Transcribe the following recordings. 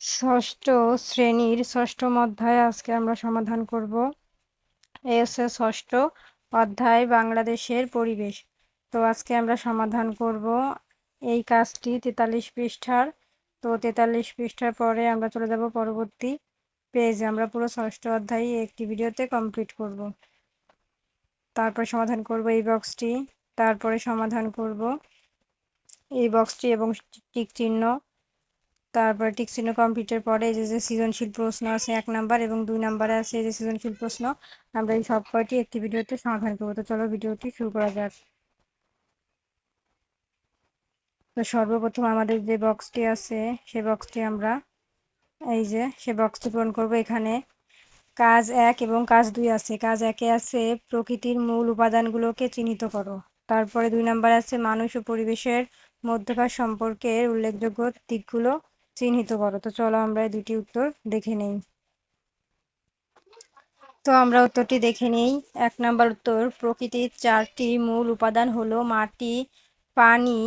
ষষ্ঠ শ্রেণির ষষ্ঠম অধ্যায় আজকে আমরা সমাধান করব। এ হচ্ছে ষষ্ঠ অধ্যায়, বাংলাদেশের পরিবেশ। তো আজকে আমরা সমাধান করব এই কাজটি তেতাল্লিশ পৃষ্ঠার। তো তেতাল্লিশ পৃষ্ঠার পরে আমরা চলে যাব পরবর্তী পেজে। আমরা পুরো ষষ্ঠ অধ্যায় একটি ভিডিওতে কমপ্লিট করব। তারপরে সমাধান করব এই বক্সটি। তারপরে সমাধান করব এই বক্সটি এবং টিক চিহ্ন তারপরে টিক চিহ্ন কমপ্লিটের পরে যে যে সৃজনশীল প্রশ্ন আছে এক নাম্বার এবং দুই নাম্বারে আছে যে সৃজনশীল প্রশ্ন, আমরা এই সব কয়টি একটি ভিডিওতে সমাধান করব। তো চলো ভিডিওটি শুরু করা যাক। তো সর্বপ্রথম আমাদের যে বক্সটি আছে, সে বক্সটি আমরা, এই যে, সে বক্সটি পূরণ করব এখানে। কাজ এক এবং কাজ দুই আছে। কাজ একে আছে প্রকৃতির মূল উপাদানগুলোকে চিহ্নিত করো। তারপরে দুই নাম্বার আছে মানুষ ও পরিবেশের মধ্যকার সম্পর্কের উল্লেখযোগ্য দিকগুলো। চিহ্নিত করো। তো চলো আমরা দুটি উত্তর দেখে নেই। তো আমরা উত্তরটি দেখে নেই। এক নাম্বার উত্তর, প্রকৃতির চারটি মূল উপাদান হলো মাটি, পানি,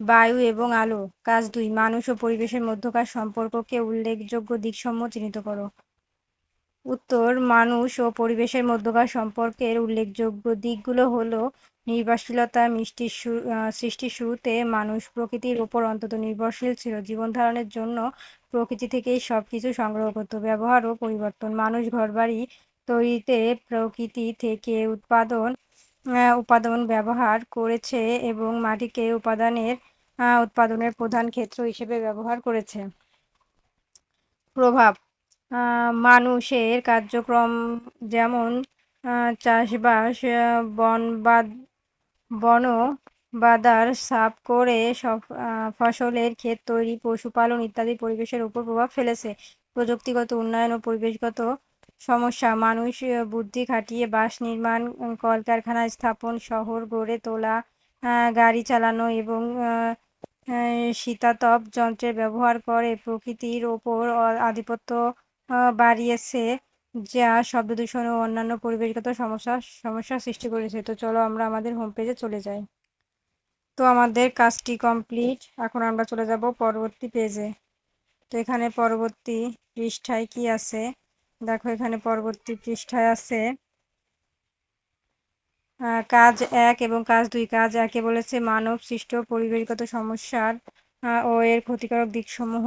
বায়ু এবং আলো। কাজ দুই, মানুষ ও পরিবেশের মধ্যকার সম্পর্ককে উল্লেখযোগ্য দিকসমূহ চিহ্নিত করো। উত্তর, মানুষ ও পরিবেশের মধ্যকার সম্পর্কের উল্লেখযোগ্য দিকগুলো হলো নির্ভরশীলতা মিষ্টির সৃষ্টির শুরুতে মানুষ প্রকৃতির ওপর অন্তত নির্ভরশীল ছিল। জীবন ধারণের জন্য প্রকৃতি থেকেই সব কিছু সংগ্রহ করত। ব্যবহার ও পরিবর্তন, মানুষ ঘরবাড়ি তৈরিতে প্রকৃতি থেকে উৎপাদন উপাদান ব্যবহার করেছে এবং মাটিকে উপাদানের উৎপাদনের প্রধান ক্ষেত্র হিসেবে ব্যবহার করেছে। প্রভাব মানুষের কার্যক্রম যেমন চাষবাস বনবাদ বন বাদার সাফ করে ফসলের ক্ষেত তৈরি, পশুপালন ইত্যাদি পরিবেশের উপর প্রভাব ফেলেছে। প্রযুক্তিগত উন্নয়ন ও পরিবেশগত সমস্যা, মানুষ বুদ্ধি খাটিয়ে বাস নির্মাণ কলকারখানা স্থাপন, শহর গড়ে তোলা গাড়ি চালানো এবং শীতাতপ যন্ত্রের ব্যবহার করে প্রকৃতির ওপর আধিপত্য বাড়িয়েছে। যা শব্দ দূষণ ও অন্যান্য পরিবেশগত সমস্যা সমস্যার সৃষ্টি করেছে। তো চলো আমরা আমাদের হোম পেজে চলে যাই। তো আমাদের কাজটি কমপ্লিট এখন আমরা চলে যাব পরবর্তী পেজে তো এখানে পরবর্তী পৃষ্ঠায় কি আছে? দেখো এখানে পরবর্তী পৃষ্ঠায় আছে কাজ এক এবং কাজ দুই। কাজ একে বলেছে মানব সৃষ্ট পরিবেশগত সমস্যার ও এর ক্ষতিকারক দিকসমূহ।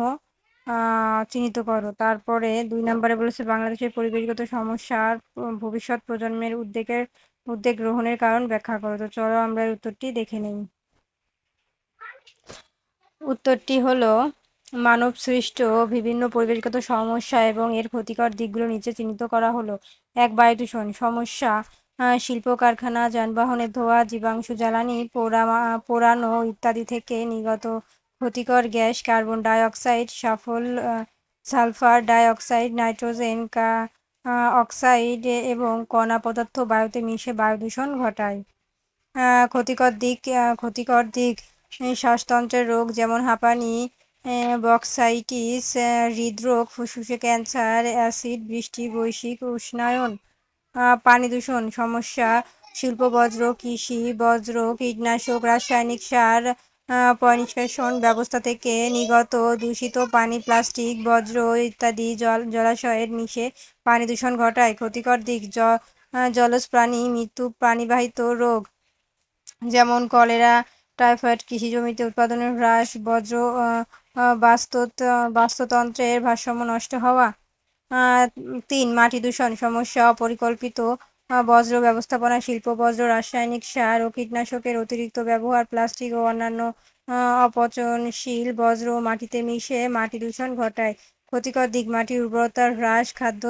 চিহ্নিত করো। তারপরে দুই নম্বরে বলেছে, বাংলাদেশের পরিবেশগত সমস্যার ভবিষ্যৎ প্রজন্মের উদ্বেগের, উদ্বেগ গ্রহণের কারণ ব্যাখ্যা করো। তো চলো আমরা উত্তরটি দেখে নিই। উত্তরটি হলো, মানব সৃষ্ট বিভিন্ন পরিবেশগত সমস্যা এবং এর ক্ষতিকর দিকগুলো নিচে চিহ্নিত করা হলো। এক বায়ু দূষণ সমস্যা শিল্প কারখানা যানবাহনের ধোয়া জীবাণু জ্বালানি পোড়া পোড়ানো ইত্যাদি থেকে নির্গত ক্ষতিকর গ্যাস, কার্বন ডাইঅক্সাইড সাফল সালফার ডাইঅক্সাইড, নাইট্রোজেন অক্সাইড এবং কণা পদার্থ বায়ুতে মিশে বায়ু দূষণ ঘটায়। ক্ষতিকর দিক ক্ষতিকর দিক শ্বাসতন্ত্রের রোগ যেমন হাঁপানি বক্সাইটিস হৃদরোগ, ফুসফুসে ক্যান্সার, অ্যাসিড, বৃষ্টি, বৈশ্বিক উষ্ণায়ন পানি দূষণ, সমস্যা শিল্প বজ্র কৃষি, বজ্র, কীটনাশক, রাসায়নিক সার পয়নিষ্কাশন ব্যবস্থা থেকে নিগত দূষিত পানি, প্লাস্টিক, বজ্র ইত্যাদি জল, জলাশয়ের মিশে পানি দূষণ ঘটায়। ক্ষতিকর দিক জলজ প্রাণী, মৃত্যু প্রাণীবাহিত রোগ, যেমন কলেরা, টাইফয়েড কৃষি জমিতে উৎপাদনের হ্রাস, বজ্র বাস্তুতন্ত্রের ভারসাম্য নষ্ট হওয়া। তিন, মাটি দূষণ, সমস্যা অপরিকল্পিত বজ্র ব্যবস্থাপনা, শিল্প, বজ্র, রাসায়নিক সার ও কীটনাশকের অতিরিক্ত ব্যবহার, প্লাস্টিক ও অন্যান্য অপচনশীল বজ্র মাটিতে মিশে মাটি দূষণ ঘটায়। ক্ষতিকর দিক, মাটির উর্বরতার হ্রাস, খাদ্য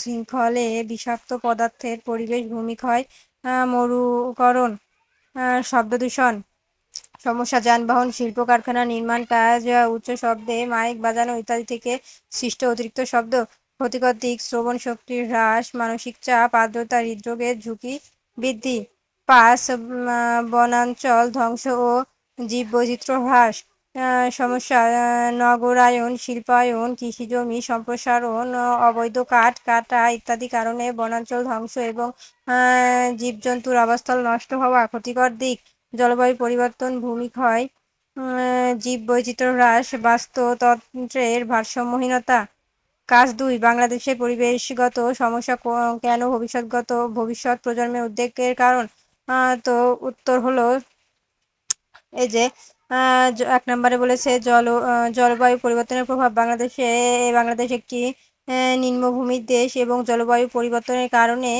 শৃঙ্খলে বিষাক্ত পদার্থের পরিবেশ ভূমিক্ষয় মরুকরণ শব্দ দূষণ, সমস্যা যানবাহন, শিল্প কারখানা, নির্মাণ কাজ উচ্চ শব্দে মাইক বাজানো ইত্যাদি থেকে সৃষ্ট অতিরিক্ত শব্দ ক্ষতিকর দিক, শ্রবণ শক্তির হ্রাস, মানসিক চাপ, আর্দ্রতা, হৃদরোগের ঝুঁকি বৃদ্ধি পাঁচ বনাঞ্চল ধ্বংস ও জীববৈচিত্র্য হ্রাস সমস্যা নগরায়ন, শিল্পায়ন, কৃষিজমি, সম্প্রসারণ, অবৈধ কাঠ, কাটা ইত্যাদি কারণে বনাঞ্চল ধ্বংস এবং জীবজন্তুর আবাসস্থল নষ্ট হওয়া ক্ষতিকর দিক। জলবায়ু পরিবর্তন ভূমিক্ষয় জীব বৈচিত্র্য হ্রাস, বাস্তুতন্ত্রের ভারসাম্যহীনতা কাজ দুই, বাংলাদেশের পরিবেশগত সমস্যা কেন ভবিষ্যৎগত, ভবিষ্যৎ প্রজন্মের উদ্বেগের কারণ? তো উত্তর হলো এই যে এক নম্বরে বলেছে জল জলবায়ু পরিবর্তনের প্রভাব বাংলাদেশে, বাংলাদেশ একটি নিম্নভূমির দেশ এবং জলবায়ু পরিবর্তনের কারণে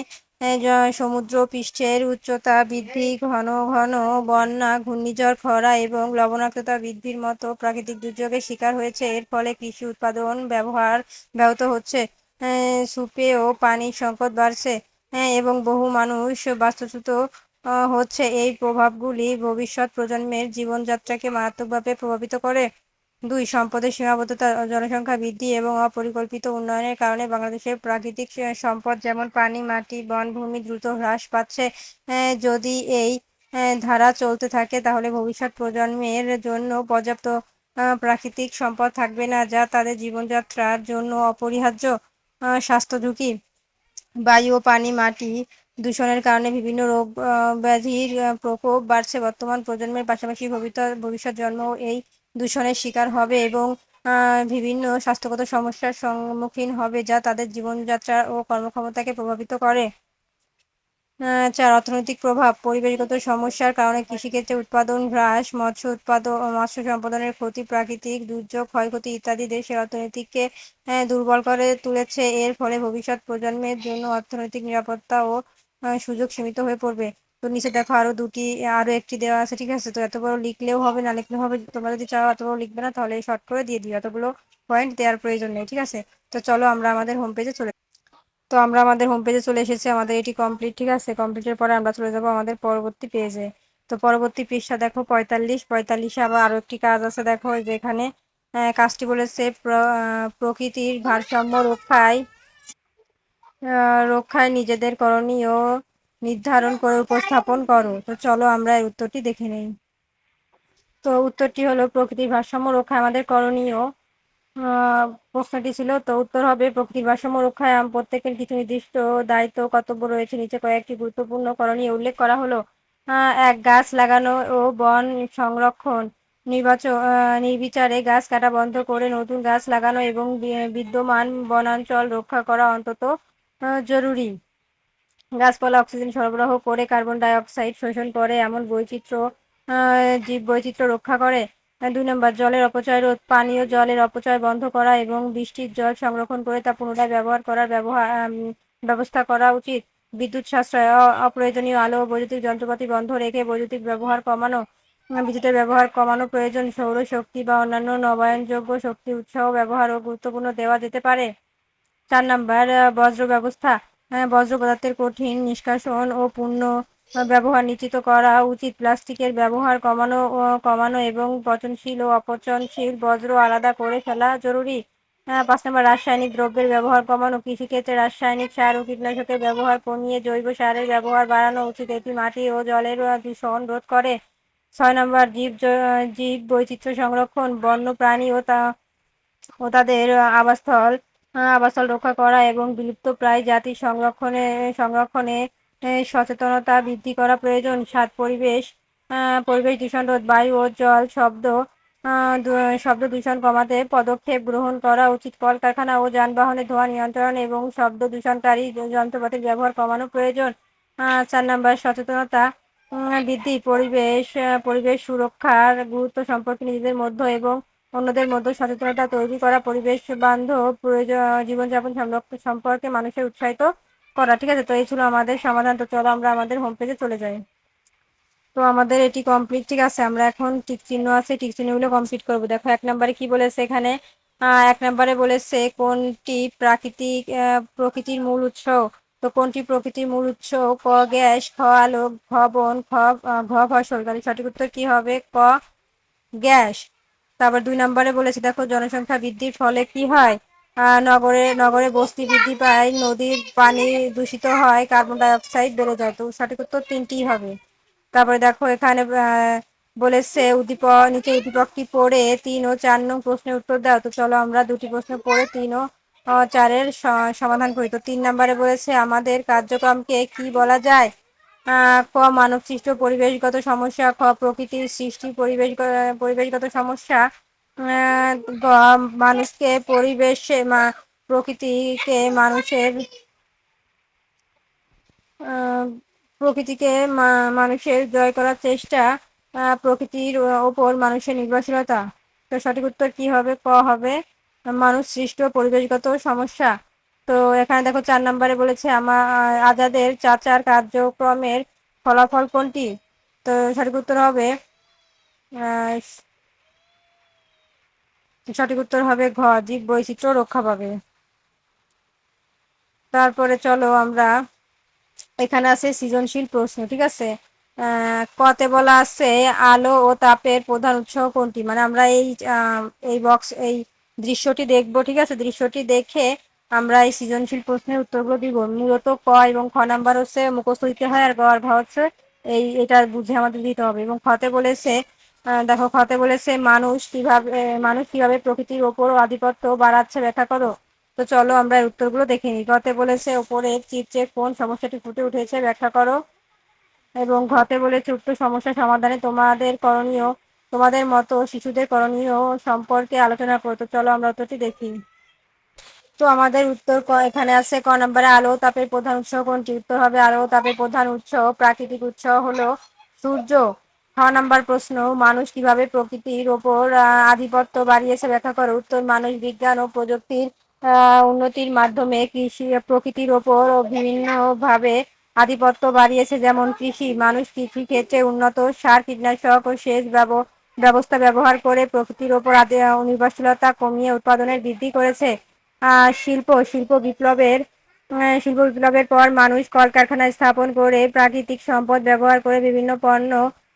সমুদ্র পৃষ্ঠের উচ্চতা বৃদ্ধি, ঘন ঘন বন্যা, ঘূর্ণিঝড়, খরা এবং লবণাক্ততা বৃদ্ধির মতো প্রাকৃতিক দুর্যোগের শিকার হয়েছে। এর ফলে কৃষি উৎপাদন ব্যবহার ব্যাহত হচ্ছে। সুপেয় পানির সংকট বাড়ছে এবং বহু মানুষ বাস্তুচ্যুত হচ্ছে। এই প্রভাবগুলি ভবিষ্যৎ প্রজন্মের জীবনযাত্রাকে মারাত্মকভাবে প্রভাবিত করে। দুই, সম্পদের সীমাবদ্ধতা, জনসংখ্যা বৃদ্ধি এবং অপরিকল্পিত উন্নয়নের কারণে বাংলাদেশের প্রাকৃতিক সম্পদ যেমন পানি, মাটি বনভূমি দ্রুত হ্রাস পাচ্ছে যদি এই ধারা চলতে থাকে, তাহলে ভবিষ্যৎ প্রজন্মের জন্য পর্যাপ্ত প্রাকৃতিক সম্পদ থাকবে না, যা তাদের জীবনযাত্রার জন্য অপরিহার্য স্বাস্থ্য ঝুঁকি। বায়ু ও পানি, মাটি দূষণের কারণে বিভিন্ন রোগ ব্যাধির প্রকোপ বাড়ছে বর্তমান প্রজন্মের পাশাপাশি ভবিষ্যৎ জন্ম এই দূষণের শিকার হবে এবং বিভিন্ন স্বাস্থ্যগত সমস্যার সম্মুখীন হবে যা তাদের জীবনযাত্রা ও কর্মক্ষমতাকে প্রভাবিত করে। চার, অর্থনৈতিক প্রভাব, পরিবেশগত সমস্যার কারণে কৃষিক্ষেত্রে উৎপাদন হ্রাস, মৎস্য উৎপাদন মৎস্য সম্পাদনের ক্ষতি, প্রাকৃতিক দুর্যোগ, ক্ষয়ক্ষতি ইত্যাদি দেশের অর্থনীতিকে দুর্বল করে তুলেছে। এর ফলে ভবিষ্যৎ প্রজন্মের জন্য অর্থনৈতিক নিরাপত্তা ও সুযোগ সীমিত হয়ে পড়বে। তো নিচে দেখো আরও দুটি, আরও একটি দেওয়া আছে, ঠিক আছে? তো এত বড় লিখলেও হবে না লিখলেও হবে, তোমরা যদি চাও এত বড় লিখবে না, তাহলে শর্ট করে দিয়ে দিও। এতগুলো পয়েন্ট দেওয়ার প্রয়োজন নেই, ঠিক আছে? তো চলো আমরা আমাদের হোম পেজে চলে তো আমরা আমাদের হোম পেজে চলে এসেছি, আমাদের এটি কমপ্লিট ঠিক আছে? কমপ্লিটের পরে আমরা চলে যাব আমাদের পরবর্তী পেজে তো পরবর্তী পৃষ্ঠা দেখো পঁয়তাল্লিশ, পঁয়তাল্লিশে আবার আরও একটি কাজ আছে, দেখো যে এখানে কাজটি বলেছে প্রকৃতির ভারসাম্য রক্ষায় রক্ষায় নিজেদের করণীয় নির্ধারণ করে, উপস্থাপন করো। তো চলো আমরা এর উত্তরটি দেখে নেই। তো উত্তরটি হলো প্রকৃতির ভারসাম্য রক্ষা আমাদের করণীয়। প্রশ্নটি ছিল, তো উত্তর হবে, প্রকৃতির ভারসাম্য রক্ষায় প্রত্যেকের কিছু নির্দিষ্ট দায়িত্ব কর্তব্য রয়েছে। নিচে কয়েকটি গুরুত্বপূর্ণ করণীয় উল্লেখ করা হলো। এক, গাছ লাগানো ও বন সংরক্ষণ। নির্বাচন নির্বিচারে গাছ কাটা বন্ধ করে নতুন গাছ লাগানো এবং বিদ্যমান বনাঞ্চল রক্ষা করা অন্তত জরুরি। গাছপালা, অক্সিজেন সরবরাহ করে কার্বন ডাই অক্সাইড শোষণ করে, এমন বৈচিত্র্য জীব বৈচিত্র্য রক্ষা করে। দুই নম্বর, জলের অপচয় রোধ, পানীয় জলের অপচয় বন্ধ করা এবং বৃষ্টির জল সংরক্ষণ করে তা পুনরায় ব্যবহার করার ব্যবহার ব্যবস্থা করা উচিত। বিদ্যুৎ সাশ্রয় অপ্রয়োজনীয় আলো বৈদ্যুতিক যন্ত্রপাতি বন্ধ রেখে বৈদ্যুতিক ব্যবহার কমানো বিদ্যুতের ব্যবহার কমানো প্রয়োজন। সৌরশক্তি বা অন্যান্য নবায়নযোগ্য শক্তি উৎসাহ ব্যবহারও গুরুত্বপূর্ণ দেওয়া যেতে পারে। চার নাম্বার বজ্র ব্যবস্থা বজ্র পদার্থের কঠিন নিষ্কাশন ও পূর্ণ ব্যবহার নিশ্চিত করা উচিত। প্লাস্টিকের ব্যবহার কমানো কমানো এবং পচনশীল ও অপচনশীল বজ্র আলাদা করে ফেলা জরুরি। পাঁচ নম্বর, রাসায়নিক দ্রব্যের ব্যবহার কমানো। কৃষিক্ষেত্রে রাসায়নিক সার ও কীটনাশকের ব্যবহার কমিয়ে জৈব সারের ব্যবহার বাড়ানো উচিত। এটি মাটি ও জলের দূষণ রোধ করে। ছয় নম্বর, জীব জীব বৈচিত্র্য সংরক্ষণ। বন্য প্রাণী ও তা, ও তাদের আবাসস্থল। আবাসস্থল রক্ষা করা এবং বিলুপ্ত প্রায় জাতি সংরক্ষণে সংরক্ষণে সচেতনতা বৃদ্ধি করা প্রয়োজন। সাত পরিবেশ পরিবেশ দূষণ রোধ বায়ু ও জল শব্দ শব্দ দূষণ কমাতে পদক্ষেপ গ্রহণ করা উচিত। কলকারখানা ও যানবাহনের ধোঁয়া নিয়ন্ত্রণ এবং শব্দ দূষণকারী যন্ত্রপাতির ব্যবহার কমানো প্রয়োজন। চার নম্বর, সচেতনতা বৃদ্ধি। পরিবেশ পরিবেশ সুরক্ষার গুরুত্ব সম্পর্কে নিজেদের মধ্যে এবং অন্যদের মধ্যে সচেতনতা তৈরি করা, পরিবেশ বান্ধব, প্রয়োজন জীবনযাপন সম্পর্কে মানুষের উৎসাহিত করা। ঠিক আছে, তো এই ছিল আমাদের সমাধান। তো চলো আমরা আমাদের হোম পেজে চলে যাই। তো আমাদের এটি কমপ্লিট ঠিক আছে? আমরা এখন টিক চিহ্ন আছে টিক চিহ্নগুলো কমপ্লিট করব। দেখো, এক নম্বরে কি বলেছে এখানে? এক নম্বরে বলেছে, কোনটি প্রাকৃতিক প্রকৃতির মূল উৎস? তো কোনটি প্রকৃতির মূল উৎস? ক, গ্যাস, খ আলো ঘ, বন খ ঘ, ফসল। তাহলে সঠিক উত্তর কি হবে? ক, গ্যাস। তারপর দুই নম্বরে বলেছে, দেখো, জনসংখ্যা বৃদ্ধির ফলে কি হয়? নগরে নগরে বস্তি বৃদ্ধি পায়, নদীর পানি দূষিত হয়, কার্বন ডাই অক্সাইড বেড়ে যায়। তো সঠিক উত্তর তিনটি হবে। তারপরে দেখো, এখানে বলেছে, উদ্দীপক, নিচে উদ্দীপকটি পড়ে তিন ও চার নং প্রশ্নের উত্তর দাও। তো চলো আমরা দুটি প্রশ্ন পড়ে তিন ও চারের সমাধান করি। তো তিন নম্বরে বলেছে, আমাদের কার্যক্রমকে কি বলা যায়? ক মানব সৃষ্ট পরিবেশগত সমস্যা, খ, প্রকৃতির সৃষ্টি পরিবেশ পরিবেশগত সমস্যা মানুষকে পরিবেশে প্রকৃতিকে মানুষের প্রকৃতিকে মানুষের জয় করার চেষ্টা প্রকৃতির ওপর মানুষের নির্ভরশীলতা। তো সঠিক উত্তর কি হবে? ক হবে মানুষ সৃষ্ট পরিবেশগত সমস্যা। তো এখানে দেখো চার নম্বরে বলেছে আমার আজাদের চাচার কার্যক্রমের ফলাফল কোনটি? তো সঠিক উত্তর হবে সঠিক উত্তর হবে ঘ, জীব বৈচিত্র্য রক্ষা পাবে। তারপরে চলো আমরা এখানে আছে সৃজনশীল প্রশ্ন, ঠিক আছে? কতে বলা আছে আলো ও তাপের প্রধান উৎস কোনটি? মানে আমরা এই এই বক্স এই দৃশ্যটি দেখব, ঠিক আছে? দৃশ্যটি দেখে আমরা এই সৃজনশীল প্রশ্নের উত্তরগুলো দিব। মূলত ক এবং খ নাম্বার হচ্ছে মুখস্থ দিতে হয় আর গ ঘ হচ্ছে এই, এটা বুঝে আমাদের দিতে হবে। এবং খতে বলেছে দেখো, খতে বলেছে মানুষ কীভাবে মানুষ কীভাবে প্রকৃতির ওপর আধিপত্য বাড়াচ্ছে ব্যাখ্যা করো। তো চলো আমরা উত্তরগুলো দেখে নিই। গতে বলেছে ওপরে চিত্রে কোন সমস্যাটি ফুটে উঠেছে ব্যাখ্যা করো। এবং ঘতে বলেছে উক্ত সমস্যা সমাধানে তোমাদের করণীয়, তোমাদের মতো শিশুদের করণীয় সম্পর্কে আলোচনা করো। তো চলো আমরা উত্তরটি দেখি। তো আমাদের উত্তর এখানে আছে ক নম্বরে আলো, তাপের প্রধান উৎস কোনটি? উত্তর হবে আলো, তাপের প্রধান উৎস, প্রাকৃতিক উৎস হলো সূর্য। ছ নম্বর প্রশ্ন, মানুষ কীভাবে প্রকৃতির ওপর আধিপত্য বাড়িয়েছে ব্যাখ্যা করো। উত্তর, মানুষ বিজ্ঞান ও প্রযুক্তির উন্নতির মাধ্যমে কৃষি, প্রকৃতির ওপর বিভিন্নভাবে আধিপত্য বাড়িয়েছে, যেমন কৃষি। মানুষ কৃষি ক্ষেত্রে উন্নত সার, কীটনাশক ও সেচ ব্যবস্থা ব্যবহার করে প্রকৃতির ওপর নির্ভরশীলতা কমিয়ে উৎপাদনের বৃদ্ধি করেছে। শিল্প শিল্প বিপ্লবের শিল্প বিপ্লবের পর মানুষ কলকারখানা স্থাপন করে প্রাকৃতিক সম্পদ ব্যবহার করে বিভিন্ন পণ্য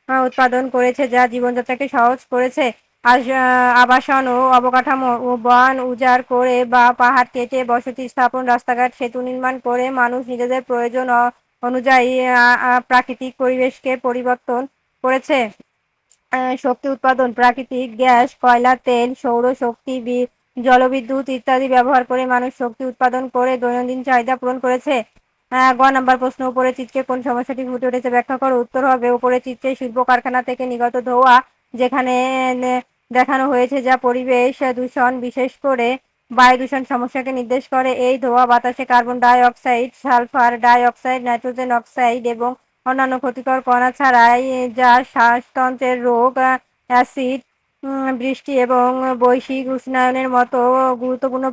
উৎপাদন করেছে যা জীবনযাত্রাকে সহজ করেছে। আবাসন ও অবকাঠামো ও বন উজাড় করে বা পাহাড় কেটে বসতি স্থাপন, রাস্তাঘাট সেতু নির্মাণ করে মানুষ নিজেদের প্রয়োজন অনুযায়ী প্রাকৃতিক পরিবেশকে পরিবর্তন করেছে। শক্তি উৎপাদন, প্রাকৃতিক গ্যাস, কয়লা, তেল সৌর শক্তি জলবিদ্যুৎ ইত্যাদি ব্যবহার করে মানুষ শক্তি উৎপাদন করে দৈনন্দিন চাহিদা পূরণ করেছে। গ নাম্বার প্রশ্ন উপরে চিত্রে কোন সমস্যাটি ফুটে উঠেছে ব্যাখ্যা করো। উত্তর হবে উপরে চিত্রে শিল্প কারখানা থেকে নিগত ধোয়া, যেখানে দেখানো হয়েছে যা পরিবেশ দূষণ বিশেষ করে বায়ু দূষণ সমস্যাকে নির্দেশ করে। এই ধোয়া বাতাসে carbon dioxide sulphur dioxide nitrogen oxide এবং অন্যান্য ক্ষতিকর কণা ছাড়াই যা শ্বাসতন্ত্রের রোগ, অ্যাসিড বৃষ্টি এবং বৈশ্বিক উষ্ণায়নের মতো গুরুত্বপূর্ণ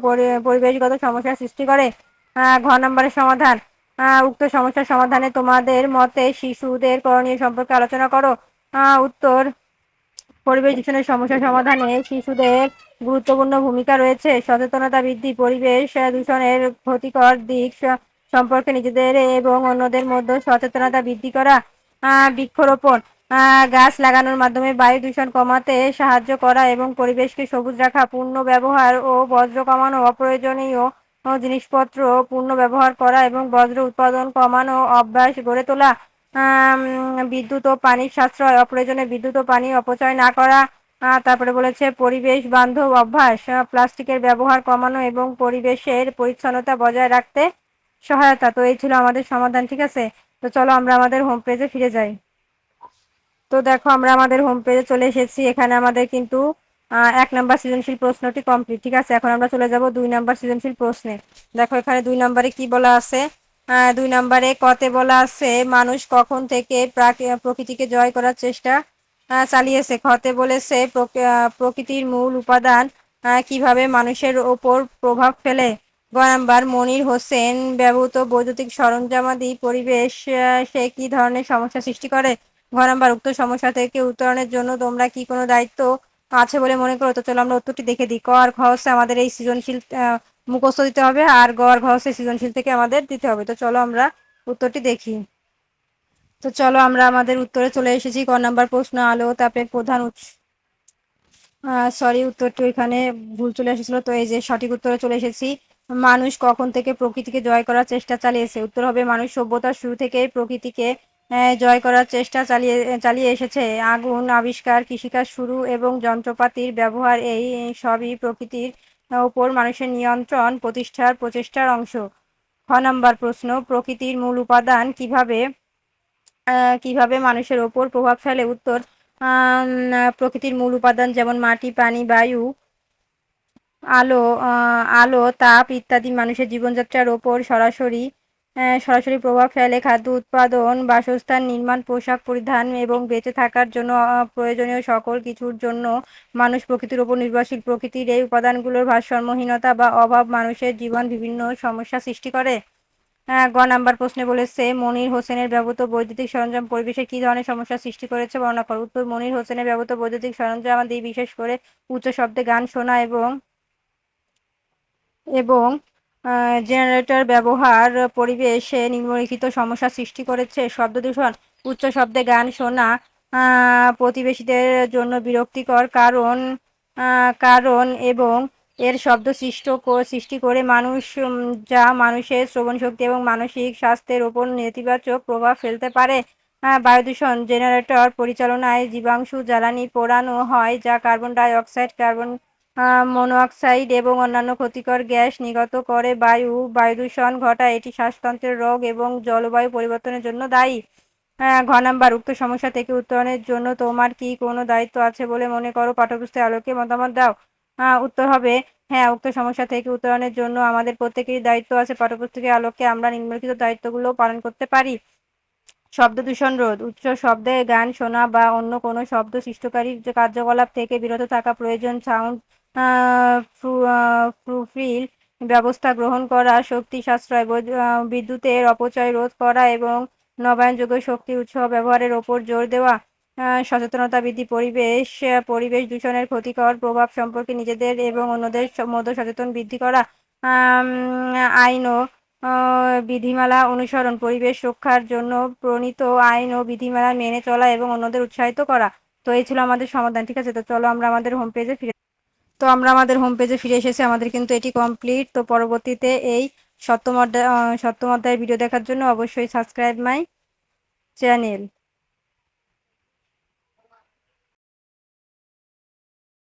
পরিবেশগত সমস্যার সৃষ্টি করে। ঘ নম্বরের সমাধান। উক্ত সমস্যার সমাধানে তোমাদের মতে শিশুদের করণীয় সম্পর্কে আলোচনা করো। উত্তর, পরিবেশ দূষণের সমস্যা সমাধানে শিশুদের গুরুত্বপূর্ণ ভূমিকা রয়েছে। সচেতনতা বৃদ্ধি, পরিবেশ দূষণের ক্ষতিকর দিক সম্পর্কে নিজেদের এবং অন্যদের মধ্যে সচেতনতা বৃদ্ধি করা। বৃক্ষরোপণ। গাছ লাগানোর মাধ্যমে বায়ু দূষণ কমাতে সাহায্য করা এবং পরিবেশকে সবুজ রাখা, পূর্ণ ব্যবহার ও বজ্র কমানো অপ্রয়োজনীয় জিনিসপত্র পূর্ণ ব্যবহার করা এবং বজ্র উৎপাদন কমানো অভ্যাস গড়ে তোলা বিদ্যুৎ ও পানির সাশ্রয় অপ্রয়োজনে বিদ্যুৎ ও পানি অপচয় না করা তারপরে বলেছে পরিবেশ বান্ধব অভ্যাস প্লাস্টিকের ব্যবহার কমানো এবং পরিবেশের পরিচ্ছন্নতা বজায় রাখতে সহায়তা। তো এই ছিল আমাদের সমাধান, ঠিক আছে? তো চলো আমরা আমাদের হোম পেজে ফিরে যাই। তো দেখো, আমরা আমাদের হোম পেজে চলে এসেছি। এখানে আমাদের কিন্তু এক নাম্বার সৃজনশীল প্রশ্নটি কমপ্লিট ঠিক আছে? এখন আমরা চলে যাব দুই নাম্বার সৃজনশীল প্রশ্নে। দেখো, এখানে দুই নাম্বারে কি বলা আছে? দুই নাম্বারে কতে বলা আছে, মানুষ কখন থেকে প্রকৃতিকে জয় করার চেষ্টা চালিয়েছে? খতে বলেছে প্রকৃতির মূল উপাদান কীভাবে মানুষের ওপর প্রভাব ফেলে? গ নাম্বার মনির হোসেন, ব্যবহৃত বৈদ্যুতিক সরঞ্জামাদি পরিবেশ সে কি ধরনের সমস্যা সৃষ্টি করে? ঘ নাম্বার উক্ত সমস্যা থেকে উত্তরণের জন্য তোমরা কি কোনো দায়িত্ব আছে বলে মনে করো? তো চলো আমরা উত্তরটি দেখে দিই। ক আর আমাদের এই সৃজনশীল মুখস্থ দিতে হবে আর গ আর সৃজনশীল থেকে আমাদের দিতে হবে। তো চলো আমরা উত্তরটি দেখি। তো চলো আমরা আমাদের উত্তরে চলে এসেছি। ক নাম্বার প্রশ্ন, আলো, তাপের প্রধান উৎস। সরি উত্তরটি ওইখানে ভুল চলে এসেছিল। তো এই যে সঠিক উত্তরে চলে এসেছি। মানুষ কখন থেকে প্রকৃতিকে জয় করার চেষ্টা চালিয়েছে? উত্তর হবে, মানুষ সভ্যতার শুরু থেকে প্রকৃতিকে জয় করার চেষ্টা চালিয়ে চালিয়ে এসেছে। আগুন, আবিষ্কার, কৃষিকাজ শুরু এবং যন্ত্রপাতির ব্যবহার এই সবই প্রকৃতির উপর মানুষের নিয়ন্ত্রণ প্রতিষ্ঠার প্রচেষ্টার অংশ। খ নম্বর প্রশ্ন, প্রকৃতির মূল উপাদান কীভাবে কীভাবে মানুষের ওপর প্রভাব ফেলে? উত্তর প্রকৃতির মূল উপাদান যেমন মাটি, পানি, বায়ু, আলো আলো, তাপ ইত্যাদি মানুষের জীবনযাত্রার ওপর সরাসরি সরাসরি প্রভাব ফেলে খাদ্য উৎপাদন, বাসস্থান, নির্মাণ, পোশাক পরিধান এবং বেঁচে থাকার জন্য প্রয়োজনীয় সকল কিছুর জন্য মানুষ প্রকৃতির ওপর নির্ভরশীল। প্রকৃতির এই উপাদানগুলোর ভারসাম্যহীনতা বা অভাব মানুষের জীবন বিভিন্ন সমস্যা সৃষ্টি করে। গ নাম্বার প্রশ্নে বলেছে, মনির হোসেনের ব্যবহৃত বৈদ্যুতিক সরঞ্জাম পরিবেশে কি ধরনের সমস্যার সৃষ্টি করেছে বর্ণনা করো। উত্তর, মনির হোসেনের ব্যবহৃত বৈদ্যুতিক সরঞ্জাম আমাদের বিশেষ করে উচ্চ শব্দে গান শোনা এবং এবং জেনারেটর ব্যবহার, পরিবেশে নিম্নলিখিত সমস্যা সৃষ্টি করেছে, শব্দ দূষণ, উচ্চ শব্দে গান শোনা প্রতিবেশীদের জন্য বিরক্তিকর কারণ কারণ এবং এর শব্দ সৃষ্ট সৃষ্টি করে মানুষ যা মানুষের শ্রবণ শক্তি এবং মানসিক স্বাস্থ্যের ওপর নেতিবাচক প্রভাব ফেলতে পারে। বায়ু দূষণ জেনারেটর পরিচালনায় জীবাংশু জ্বালানি পোড়ানো হয়, যা carbon dioxide carbon monoxide এবং অন্যান্য ক্ষতিকর গ্যাস নির্গত করে বায়ু বায়ুদূষণ ঘটায়। এটি শ্বাসতন্ত্রের রোগ এবং জলবায়ু পরিবর্তনের জন্য দায়ী। ঘ নাম্বার, উক্ত সমস্যা থেকে উত্তরণের জন্য তোমার কি কোনো দায়িত্ব আছে বলে মনে করো? পাঠ্যপুস্তকের আলোকে মতামত দাও। উত্তর হবে হ্যাঁ উক্ত সমস্যা থেকে উত্তরণের জন্য আমাদের প্রত্যেকেরই দায়িত্ব আছে পাঠ্যপুস্তকের আলোকে। আমরা নিম্নলিখিত দায়িত্বগুলো পালন করতে পারি। শব্দ দূষণ রোধ, উচ্চ শব্দে গান শোনা বা অন্য কোনো শব্দ সৃষ্টকারী কার্যকলাপ থেকে বিরত থাকা প্রয়োজন সাউন্ড প্রুফিল ব্যবস্থা গ্রহণ করা, শক্তি সাশ্রয় বিদ্যুতের অপচয় রোধ করা এবং নবায়নযোগ্য শক্তি উৎস ব্যবহারের ওপর জোর দেওয়া। সচেতনতা বৃদ্ধি, পরিবেশ পরিবেশ দূষণের ক্ষতিকর প্রভাব সম্পর্কে নিজেদের এবং অন্যদের মধ্যে সচেতন বৃদ্ধি করা। আইন ও বিধিমালা অনুসরণ, পরিবেশ রক্ষার জন্য প্রণীত আইন ও বিধিমালা মেনে চলা এবং অন্যদের উৎসাহিত করা। তো এই ছিল আমাদের সমাধান, ঠিক আছে? তো চলো আমরা আমাদের হোম পেজে ফিরে তো আমরা আমাদের হোম পেজে ফিরে এসেছি। আমাদের কিন্তু এটি কমপ্লিট তো পরবর্তীতে এই সপ্তম অধ্যায় সপ্তম অধ্যায়ের ভিডিও দেখার জন্য অবশ্যই সাবস্ক্রাইব মাই চ্যানেল